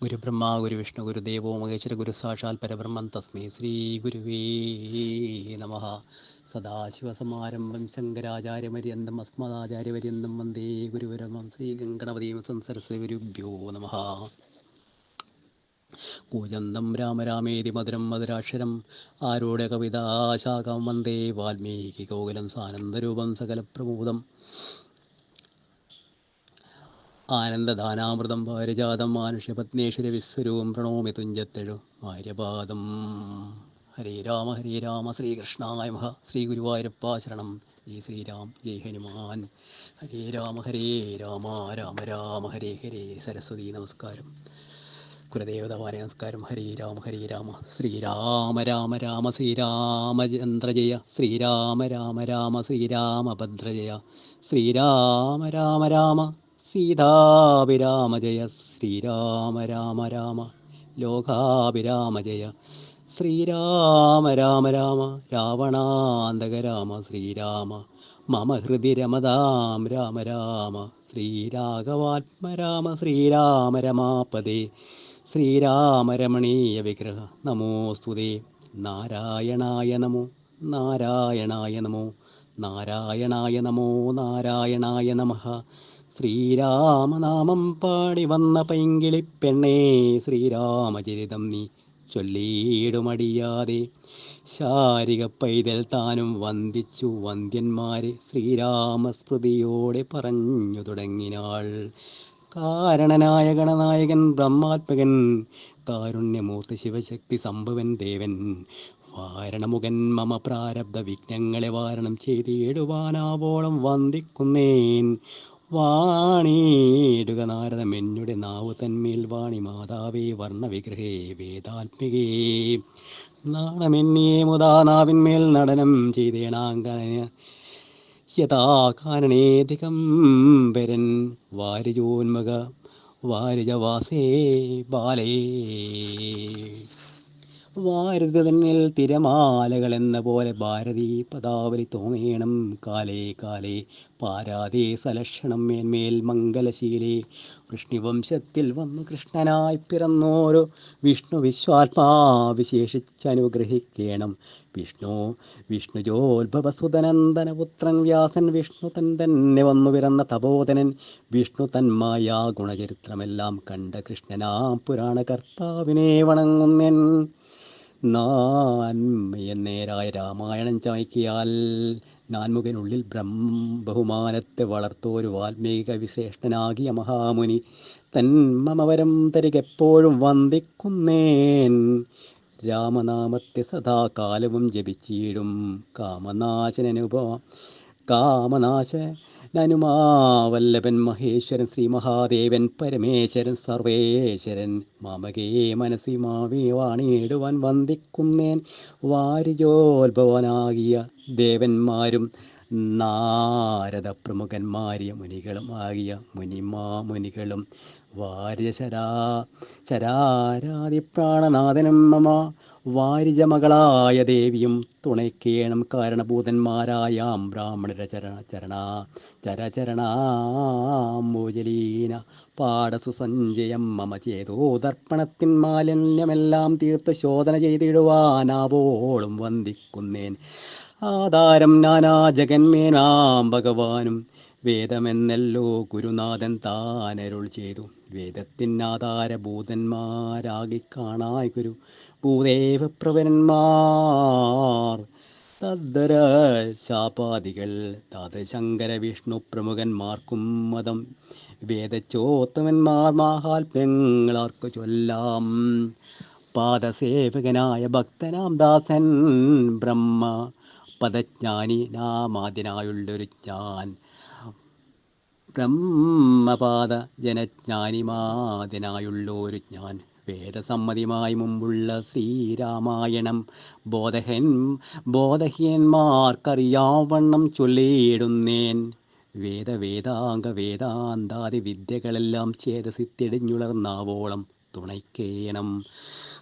ഗുരുബ്രഹ്മ ഗുരുവിഷ്ണു ഗുരുദേവോ മഹേശ്വര ഗുരു സാക്ഷാൽ പരബ്രഹ്മം തസ്മൈ ശ്രീ ഗുരുവേ നമ. സദാശിവസമാരംഭം ശങ്കരാചാര്യമര്യന്തം അസ്മദാചാര്യപര്യന്തം വന്ദേ ഗുരുവരമം ശ്രീ ഗംഗണപതിയും സംസരസ്വതി ഗുരുഭ്യോ നമ. കൂജന്തം രാമരാമേതി മധുരം മധുരാക്ഷരം ആരോട് കവിതാശാഖം വന്ദേ വാൽമീകി കോകുലം സാനന്ദരൂപം സകല സകലപ്രമോദം ആനന്ദദാനാമൃതം പാരിജാതം മാനുഷ്യപത്നേശ്വര വിശ്വരൂപം പ്രണോമി തുഞ്ചത്തെഴു ആര്യപാദം ഹരേ രാമ ഹരേ രാമ ശ്രീകൃഷ്ണായ മഹ ശ്രീ ഗുരുവായൂരപ്പ ശരണം. ശ്രീരാം ജയ് ഹനുമാൻ. ഹരേ രാമ ഹരേ രാമ രാമ രാമ ഹരേ ഹരേ സരസ്വതി നമസ്കാരം. കുലദേവതമാരെ നമസ്കാരം. ഹരേ രാമ ഹരേ രാമ ശ്രീരാമ രാമ രാമ ശ്രീരാമചന്ദ്രജയ ശ്രീരാമ രാമ രാമ ശ്രീരാമഭദ്രജയ ശ്രീരാമ രാമ രാമ സീതാഭിരാമ ജയ ശ്രീരാമ രാമ രാമ ലോകാഭിരാമ ജയ ശ്രീരാമ രാമ രാമ രാവണാന്തക രാമ ശ്രീരാമ മമ ഹൃദി രമതാം രാമ രാമ ശ്രീരാഘവാത്മ രാമ ശ്രീരാമ രമാപദേ ശ്രീരാമരമണീയ വിഗ്രഹ നമോസ്തുതേ നാരായണായ നമോ നാരായണായ നമോ നാരായണായ നമോ നാരായണായ നമഃ ശ്രീരാമനാമം പാടി വന്ന പൈങ്കിളിപ്പെണ്ണേ ശ്രീരാമചരിതം നീ ചൊല്ലിയിടുമടിയാതെ. ശാരിക പൈതൽ താനും വന്ദിച്ചു വന്ദ്യന്മാരെ ശ്രീരാമസ്മൃതിയോടെ പറഞ്ഞു തുടങ്ങിനാൾ. കാരണനായ ഗണനായകൻ ബ്രഹ്മാത്മകൻ കാരുണ്യമൂർത്തി ശിവശക്തി സംഭവൻ ദേവൻ. വാരണമുഖൻ മമ പ്രാരബ്ധ വിഘ്നങ്ങളെ വാരണം ചെയ്തിടുവാനാവോളം വന്ദിക്കുന്നേൻ. വാണിയിടുക നാരദം എന്നുടെ നാവു തന്മേൽ വാണി മാതാവേ വർണവിഗ്രഹേ വേദാത്മികേ. നാണമെന്നിയെ മുതാ നാവിന്മേൽ നടനം ചെയ്തേണാങ്കന യഥാ കാരണേ വരൻ വാരിജവാസേ ബാലേ. വാരുതി തന്നിൽ തിരമാലകൾ എന്ന പോലെ ഭാരതി പദാവലി തോന്നേണം. കാലേ കാലേ പാരാതേ സലക്ഷണം മേന്മേൽ മംഗലശീലേ. വൃഷ്ണിവംശത്തിൽ വന്നു കൃഷ്ണനായി പിറന്നോരോ വിഷ്ണു വിശ്വാത്മാ വിശേഷിച്ചനുഗ്രഹിക്കേണം. വിഷ്ണു വിഷ്ണു ജോത്ഭവസുതനന്ദന പുത്രൻ വ്യാസൻ വിഷ്ണു തൻ തന്നെ വന്നു പിറന്ന തപോധനൻ വിഷ്ണു തന്മായ ഗുണചരിത്രമെല്ലാം കണ്ട കൃഷ്ണനാ പുരാണ കർത്താവിനെ വണങ്ങുന്നൻ നേരായ രാമായണം ചായ്ക്കിയാൽ നാൻമുഖനുള്ളിൽ ബ്രഹ്മ ബഹുമാനത്തെ വളർത്തോരു വാൽമീക വിശ്രേഷ്ഠനാകിയ മഹാമുനി. തന്മമവരം മമവരം തരികെപ്പോഴും വന്ദിക്കുന്നേൻ. രാമനാമത്തെ സദാകാലവും ജപിച്ചിടും. കാമനാശനനുപ കാമനാശ നനുമാവല്ലഭൻ മഹേശ്വരൻ ശ്രീ മഹാദേവൻ പരമേശ്വരൻ സർവേശ്വരൻ. മാമകേ മനസ്സി മാവേ വാണിയിടുവാൻ വന്ദിക്കുന്നേൻ വാരിജോത്ഭവനാകിയ ദേവന്മാരും നാരദ പ്രമുഖന്മാരിയ മുനികളും ആകിയ മുനിമാ മുനികളും വാര്യശരാ ശരാരാതി പ്രാണനാഥനും മമ വാരിജ മകളായ ദേവിയും തുണയ്ക്കേണം കാരണഭൂതന്മാരായാം ബ്രാഹ്മണര ചരണ ചരണ ചരചരണാമോജലീന പാടസുസഞ്ജയം മമ ചേതോ ദർപ്പണത്തിൻ മാലിന്യമെല്ലാം തീർത്ത് ശോധന ചെയ്തിടുവാനാവോളും വന്ദിക്കുന്നേൻ. ആധാരം നാനാ ജഗന്മേനാം ഭഗവാനും വേദമെന്നല്ലോ ഗുരുനാഥൻ താനരുൾ ചെയ്തു. വേദത്തിനാധാരഭൂതന്മാരാകി കാണായി ഗുരു ഭൂദേവപ്രവരന്മാർ തദ്ദര ശാപാദികൾ താതശങ്കര വിഷ്ണു പ്രമുഖന്മാർക്കും മതം. വേദച്ചോത്തമന്മാർ മഹാത്മ്യങ്ങളാർക്ക് ചൊല്ലാം. പാദസേവകനായ ഭക്തനാം ദാസൻ ബ്രഹ്മ. പദജ്ഞാനി നാമാദ്യനായുള്ളൊരു ഞാൻ ബ്രഹ്മപാദ ജനജ്ഞാനിമാതിനായുള്ളൊരു ഞാൻ വേദസമ്മതിമായി മുമ്പുള്ള ശ്രീരാമായണം. ബോധഹൻ ബോധഹീയന്മാർക്കറിയാവണ്ണം ചൊല്ലിയിടുന്നേൻ. വേദ വേദാംഗ വേദാന്താതി വിദ്യകളെല്ലാം ചേതസിത്തിടിഞ്ഞുളർന്നാവോളം തുണയ്ക്കേണം.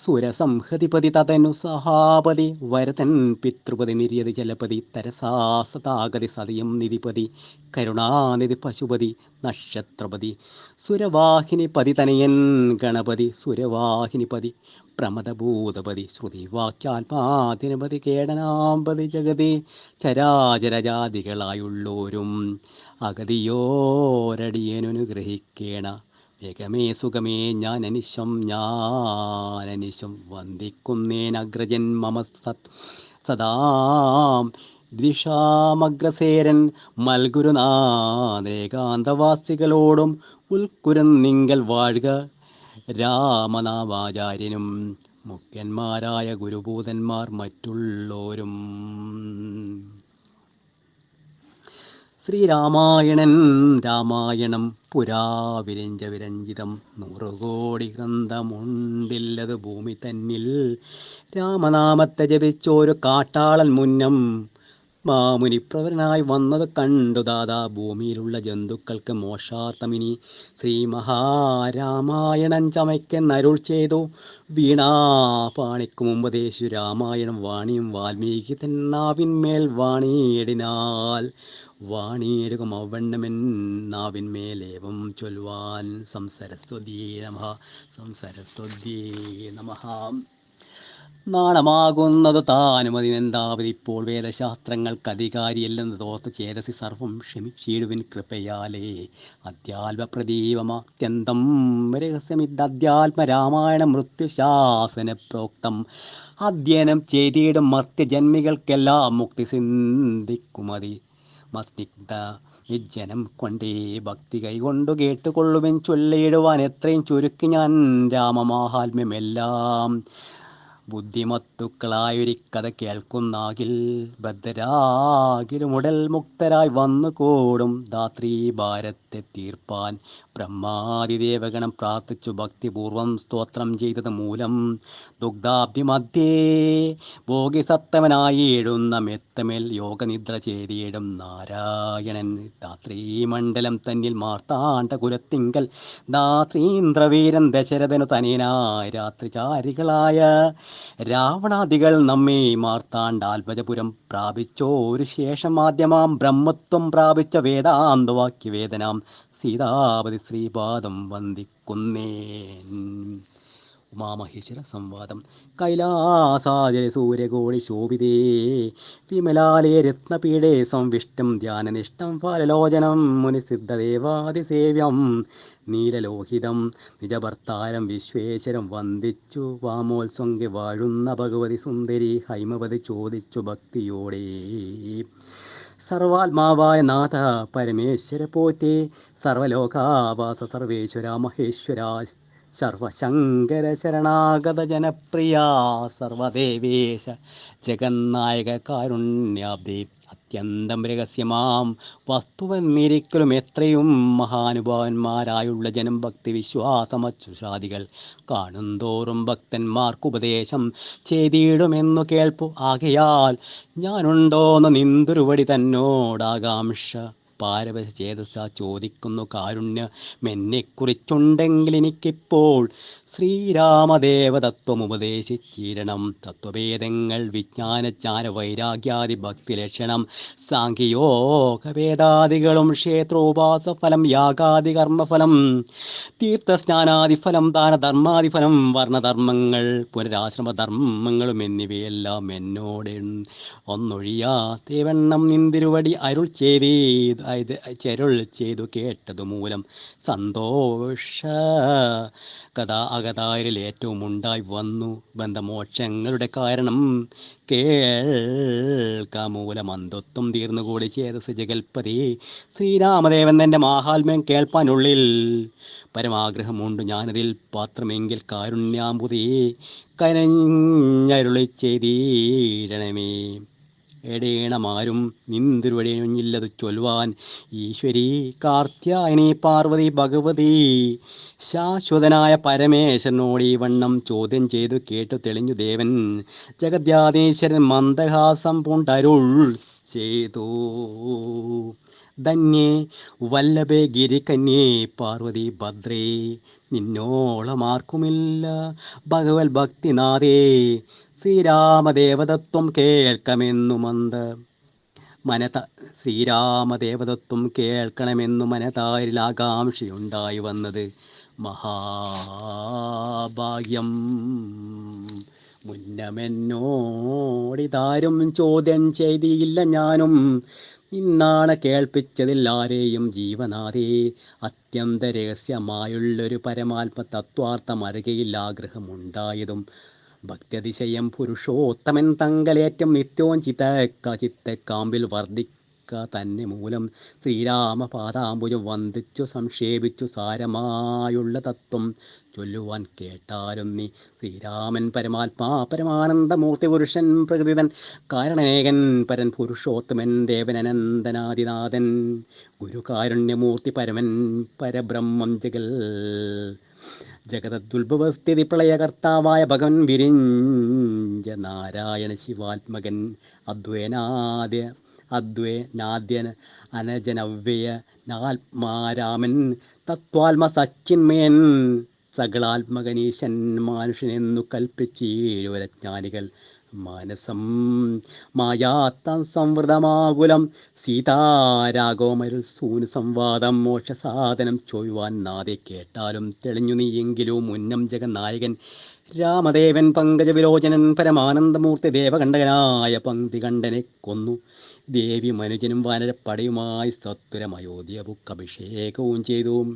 സുരസംഹതിപതി തതനു സഹാപതി വരതൻ പിതൃപതി നിര്യതി ജലപതി തരസാസതാഗതി സതിയം നിധിപതി കരുണാനിധി പശുപതി നക്ഷത്രപതി സുരവാഹിനി പതി തനയൻ ഗണപതി സുരവാഹിനി പതി പ്രമദഭൂതപതി ശ്രുതിവാക്യാത്മാതിനപതി കേടനാമ്പതി ജഗതി ചരാചരജാതികളായുള്ളോരും അഗതിയോരടിയനുഗ്രഹിക്കേണ വേഗമേ സുഖമേ ഞാൻ അനിശം ഞാൻ അനിശം വന്ദിക്കുന്നേനഗ്രജൻ മമ സത് സദാം ദ്വിഷാമഗ്രസേരൻ മൽഗുരുനാഥേകാന്തവാസികളോടും ഉൽക്കുരന്നിങ്കൽ വാഴുക. രാമനാവാചാര്യനും മുഖ്യന്മാരായ ഗുരുഭൂതന്മാർ മറ്റുള്ളോരും. ശ്രീരാമായണൻ രാമായണം പുരാ വിരഞ്ച വിരഞ്ജിതം നൂറുകോടി ഗ്രന്ഥമുണ്ടില്ലത് ഭൂമി തന്നിൽ. രാമനാമത്തെ ജപിച്ചോരു കാട്ടാളൻ മുന്നം. മാമുനിപ്രവരനായി വന്നത് കണ്ടു ദാദാ. ഭൂമിയിലുള്ള ജന്തുക്കൾക്ക് മോക്ഷാർത്ഥമിനി. ശ്രീ മഹാരാമായണൻ ചമയ്ക്കെന്നരുൾ ചെയ്തു. വീണാ പാണിക്കും ഉപദേശിച്ചു രാമായണം വാണിയും വാൽമീകി തന്നാവിന്മേൽ വാണിയിടിനാൽ വാണിയിടുകം അവണ്ണമൻ നാവിന്മേലേവം ചൊല്ലുവാൻ സംസരസ്വതീ നമ സംസരസ്വതീ നമ. നാണമാകുന്നത് താനും അതിനെന്താവതിപ്പോൾ വേദശാസ്ത്രങ്ങൾക്ക് അധികാരിയല്ലെന്ന് തോർത്ത് ചേതസി സർവം ക്ഷമിച്ചിടുവിൻ കൃപയാലേ. അധ്യാത്മപ്രദീപമാത്യന്തം രഹസ്യമിദ്ധ്യാത്മരാമായണ മൃത്യുശാസന പ്രോക്തം അധ്യയനം ചെയ്തിടും മർത്യജന്മികൾക്കെല്ലാം മുക്തി സിന്ധിക്കുമതി. മസ്നിഗ്ധ വിജ്ജനം കൊണ്ടേ ഭക്തി കൈകൊണ്ടു കേട്ടുകൊള്ളുമെൻ ചൊല്ലിയിടുവാൻ എത്രയും ചുരുക്കി ഞാൻ രാമമാഹാത്മ്യമെല്ലാം ബുദ്ധിമത്തുക്കളായൊരിക്കഥ കേൾക്കുന്നാകിൽ ബദ്ധരാകിലും ഉടൽ മുക്തരായി വന്നു കൂടും. ധാത്രി ഭാരത്തെ തീർപ്പാൻ ബ്രഹ്മാതിദേവഗണം പ്രാർത്ഥിച്ചു. ഭക്തിപൂർവം സ്തോത്രം ചെയ്തത് മൂലം ദുഗ്ധാബ്ദിമധ്യേ ഭോഗിസത്തമനായി എഴുന്ന മെത്തമേൽ യോഗനിദ്ര ചെയ്തിടും നാരായണൻ. ധാത്രീമണ്ഡലം തന്നിൽ മാർത്താണ്ട കുലത്തിങ്കൽ ധാത്രീന്ദ്രവീരൻ ദശരഥനു രാത്രി രാത്രിചാരികളായ രാവണാദികൾ നമ്മെ മാർത്താണ്ഡാൽഭജപുരം പ്രാപിച്ചോരു ശേഷം ആദ്യമാം ബ്രഹ്മത്വം പ്രാപിച്ച വേദാന്തവാക്യവേദനാം സീതാപതി ശ്രീപാദം വന്ദിക്കുന്നേൻ. ഉമാമഹേശ്വര സംവാദം. കൈലാസാചര സൂര്യകോടി ശോഭിതേ. വിമലാലേ രത്നപീഠേ സംവിഷ്ടം. ധ്യാനനിഷ്ടം ഫലലോചനം. മുനിസിദ്ധദേവാതിസേവ്യം. നീലലോഹിതം. നിജഭർത്താരം വിശ്വേശ്വരം വന്ദിച്ചു. വാമോത്സംഗി വാഴുന്ന ഭഗവതി സുന്ദരി ഹൈമവതി ചോദിച്ചു ഭക്തിയോടെ. സർവാത്മാവായ നാഥ പരമേശ്വര പോറ്റേ. സർവലോകാവാസ സർവേശ്വര മഹേശ്വര സർവശങ്കര ശരണാഗത ജനപ്രിയ സർവദേവേശ ജഗന്നായക കാരുണ്യാബ്ദി അത്യന്തം രഹസ്യമാം. വസ്തുവെന്നിരിക്കലും എത്രയും മഹാനുഭാവന്മാരായുള്ള ജനം ഭക്തി വിശ്വാസമച്ചുഷാദികൾ കാണുന്തോറും ഭക്തന്മാർക്കുപദേശം ചെയ്തിടുമെന്നു കേൾപ്പു ആകയാൽ ഞാനുണ്ടോന്ന് നിന്തുരുവടി തന്നോടാകാംക്ഷ. പാരവശ ചേതസ ചോദിക്കുന്നു കാരുണ്യമെന്നെക്കുറിച്ചുണ്ടെങ്കിൽ എനിക്കിപ്പോൾ ശ്രീരാമദേവതത്വം ഉപദേശിച്ചിരണം. തത്വഭേദങ്ങൾ വിജ്ഞാനജ്ഞാന വൈരാഗ്യാദി ഭക്തി ലക്ഷണം സാഖ്യയോഗവേദാദികളും ക്ഷേത്രോപാസ ക്ഷേത്രോപാസഫലം യാഗാദി കർമ്മഫലം തീർത്ഥസ്നാനാദിഫലം ദാനധർമാദിഫലം വർണധർമ്മങ്ങൾ പുനരാശ്രമധർമ്മങ്ങളും എന്നിവയെല്ലാം എന്നോട് ഒന്നൊഴിയാ തേവണ്ണം നിന്തിരുവടി അരുൾ ചെയ്തേ ഇത് ചെരുൾ ചെയ്തു കേട്ടതു മൂലം സന്തോഷ കഥ അകതാരിൽ ഏറ്റവും ഉണ്ടായി വന്നു. ബന്ധമോക്ഷങ്ങളുടെ കാരണം കേൾക്കാമൂലം അന്ധത്വം തീർന്നുകൂടി ചേതസ് ജഗൽപതി ശ്രീരാമദേവൻ തന്റെ മാഹാത്മ്യം കേൾപ്പാനുള്ളിൽ പരമാഗ്രഹമുണ്ട്. ഞാനതിൽ പാത്രമെങ്കിൽ കാരുണ്യാമ്പുതി കരഞ്ഞരുളി ചെയ്തീരണമേ എടേണമാരും നിന്തിരുവടിയില്ലത് ചൊൽവാൻ. ഈശ്വരി കാർത്യായനി പാർവതി ഭഗവതി. ശാശ്വതനായ പരമേശ്വരനോട് ഈ വണ്ണം ചോദ്യം ചെയ്തു കേട്ടു തെളിഞ്ഞു ദേവൻ. ജഗദ്യാദേശ്വരൻ മന്ദഹാസം പൂണ്ടരുൾ ചെയ്തു. ധന്യേ വല്ലഭേ ഗിരികന്യേ പാർവതി ഭദ്രേ നിന്നോളമാർക്കുമില്ല ഭഗവത് ഭക്തിനാഥേ ശ്രീരാമദേവതത്വം കേൾക്കമെന്നു മന്ത് മനത ശ്രീരാമദേവതത്വം കേൾക്കണമെന്നു മനതാരിൽ ആകാംക്ഷയുണ്ടായി വന്നത് മഹാഭാഗ്യം. മുന്നമെന്നോടിതാരും ചോദ്യം ചെയ്തിയില്ല ഞാനും. ഇന്നാണ് കേൾപ്പിച്ചതിൽ ആരെയും ജീവനാഥേ അത്യന്ത രഹസ്യമായുള്ളൊരു പരമാത്മ തത്വാർത്ഥം അറികയിൽ ആഗ്രഹമുണ്ടായതും ഭക്തിയതിശയം പുരുഷോത്തമൻ തങ്കലേറ്റം നിത്യവും ചിത്തക്ക ചിത്തക്കാമ്പിൽ വർദ്ധിക്ക തന്നെ മൂലം ശ്രീരാമപാദാംബുജം വന്ദിച്ചു സംക്ഷേപിച്ചു സാരമായുള്ള തത്വം ചൊല്ലുവാൻ കേട്ടാലും നീ ശ്രീരാമൻ പരമാത്മാ പരമാനന്ദമൂർത്തി പുരുഷൻ പ്രകൃതിതൻ കാരണനേകൻ പരൻ പുരുഷോത്തമൻ ദേവനനന്ദനാദിനാഥൻ ഗുരുകാരുണ്യമൂർത്തി പരമൻ പരബ്രഹ്മം ജഗൽ ജഗതദ്ദുൽഭവസ്ഥിതി പ്രളയകർത്താവായ ഭഗവൻ വിരിഞ്ച നാരായണ ശിവാത്മകൻ അദ്വൈനാദ്യ അദ്വൈനാദ്യൻ അനജനവ്യയ നാത്മാരാമൻ തത്വാത്മ സച്ചിന്മയൻ സകളാത്മകനീശൻ മാനുഷനെന്നു കൽപ്പിച്ചീഴുവരജ്ഞാനികൾ മാനസം മായാത്ത സംവൃതമാകുലം. സീതാരാഘോമരുൾ സൂന് സംവാദം മോക്ഷസാധനം ചോയ്വാൻ നാദെ കേട്ടാലും തെളിഞ്ഞു നീയെങ്കിലും മുന്നം ജഗന്നായകൻ. രാമദേവൻ പങ്കജവിലോചനൻ പരമാനന്ദമൂർത്തി ദേവകണ്ഠകനായ പങ്ക്തികണ്ഠനെ കൊന്നു. ദേവി മനുജനും വാനരപ്പടയുമായി സത്വരമയോധ്യ ബുക്കഭിഷേകവും ചെയ്തു.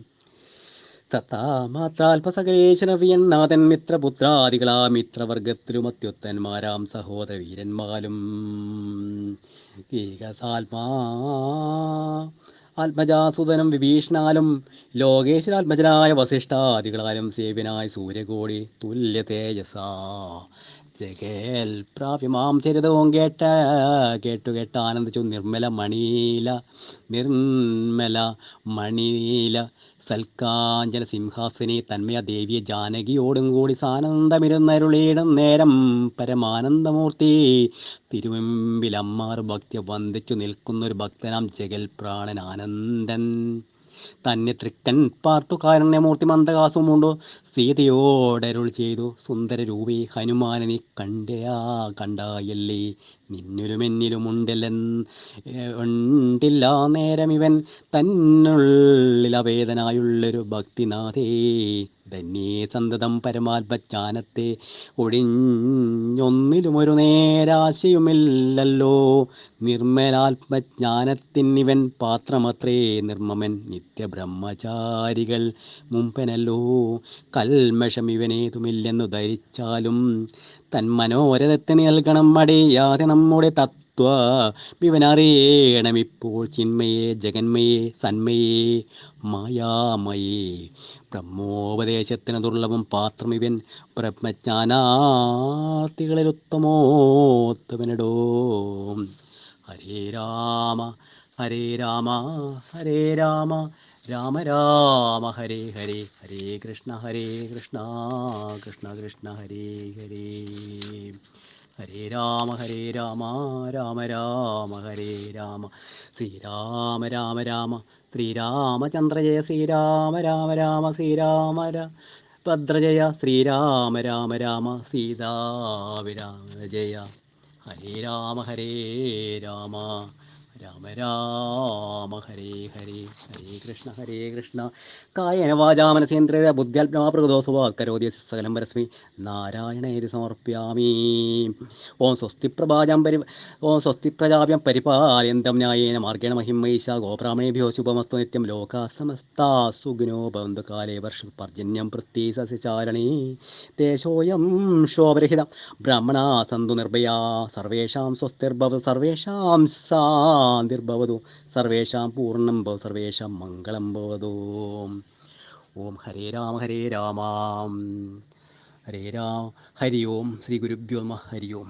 തത്താമാത്രാൽപസകേശനവിയണ്ണാഥൻ മിത്രപുത്രാദികളാ മിത്രവർഗത്തിലും അത്യുത്തന്മാരാം സഹോദര വീരന്മാരും ഏകസാത്മാ ആത്മജാസുതനും വിഭീഷണാലും ലോകേശ്വരാത്മജനായ വസിഷ്ഠാദികളാലും സേവ്യനായ സൂര്യകോടി തുല്യ തേജസാ ജഗേൽ പ്രാപ്യമാം ചരിതവും കേട്ട കേട്ടു കേട്ട് ആനന്ദിച്ചു നിർമ്മല മണീല നിർമ്മല മണീല സൽക്കാഞ്ചന സിംഹാസനെ തന്മയ ദേവിയെ ജാനകിയോടും കൂടി സാനന്ദമിരുന്നരുളീടും നേരം പരമാനന്ദമൂർത്തി. തിരുവമ്പിലമ്മാർ ഭക്തി വന്ദിച്ചു നിൽക്കുന്നൊരു ഭക്തനാം ജഗൽ പ്രാണൻ ആനന്ദൻ തന്നെ തൃക്കൻ പാർത്തു കാരുണ്യമൂർത്തി മന്ദകാസമുണ്ടോ സീതയോടരുൾ ചെയ്തു സുന്ദര രൂപി ഹനുമാനെ നീ കണ്ടയാ കണ്ടായല്ലേ? നിന്നിലും എന്നിലും ഉണ്ടല്ലെൻ ഉണ്ടില്ല നേരം ഇവൻ തന്നുള്ളിലവേദനായുള്ളൊരു ഭക്തിനാഥേ. ധന്യേ സന്തതം പരമാത്മജ്ഞാനത്തെ ഒഴിഞ്ഞൊന്നിലും ഒരു നേരാശയുമില്ലല്ലോ നിർമ്മലാത്മജ്ഞാനത്തിനിവൻ പാത്രമത്രേ നിർമ്മമൻ നിത്യബ്രഹ്മചാരികൾ മുമ്പനല്ലോ. കൽമഷം ഇവനേതുമില്ലെന്നു ധരിച്ചാലും തൻ മനോരഥത്തിന് നൽകണം മടിയാതെ നമ്മുടെ തത്വ. ഇവനറിയണം ഇപ്പോൾ ചിന്മയെ ജഗന്മയെ സന്മയെ മായാമയേ. ബ്രഹ്മോപദേശത്തിന് ദുർലഭം പാത്രം ഇവൻ ബ്രഹ്മജ്ഞാനാർത്ഥികളിൽ ഉത്തമോത്തമനടോ. ഹരേ രാമ ഹരേ രാമ ഹരേ രാമ രാമ രാമ ഹരേ ഹരേ ഹരേ കൃഷ്ണ ഹരേ കൃഷ്ണ കൃഷ്ണ കൃഷ്ണ ഹരേ ഹരേ. ഹരേ രാമ ഹരേ രാമ രാമ രാമ ഹരേ രാമ ശ്രീരാമ രാമ രാമ ശ്രീരാമചന്ദ്ര ജയ ശ്രീരാമ രാമ രാമ ശ്രീരാമ ഭദ്രജയ ശ്രീരാമ രാമ രാമ സീതാവിരാമ ജയ. ഹരേ രാമ ഹരേ രാമ. രാമ രാമ ഹരേ ഹരേ ഹരേ കൃഷ്ണ ഹരേ കൃഷ്ണ. കായേന വാചാ മനസേന്ദ്രിയ ബുദ്ധ്യാത്മാ പ്രകൃതോസുവ കരോതി സകലം പരസ്മി നാരായണേതി സമർപ്യാമി ഓം സ്വസ്തി പ്രഭാജാം പരി ഓം സ്വസ്തി പ്രജാഭ്യം പരിപാലയന്തം ന്യായേന മാർഗേണ മഹിമൈഷ ഗോബ്രാഹ്മണേഭ്യോ ശുഭമസ്തു നിത്യം ലോകാ സമസ്താ സുഖിനോ ഭവന്തു കാലേ വർഷ പർജന്യം പൃഥ്വി സസ്യചാരണേ ദേശോയം ശോഭരഹിതം ബ്രാഹ്മണാ സന്തു നിർഭയാ. സർവേഷാം സ്വസ്തിർഭവ സർവേഷാം ശാന്തിർഭവതു സർവേഷാം പൂർണം ഭവ സർവേഷാം മംഗളം ഭവതു ഓം ഹരേ രാമ ഹരേ രാമ ഹരേ രാമ ഹരി ഓം ശ്രീ ഗുരുഭ്യോ നമ ഹരി ഓം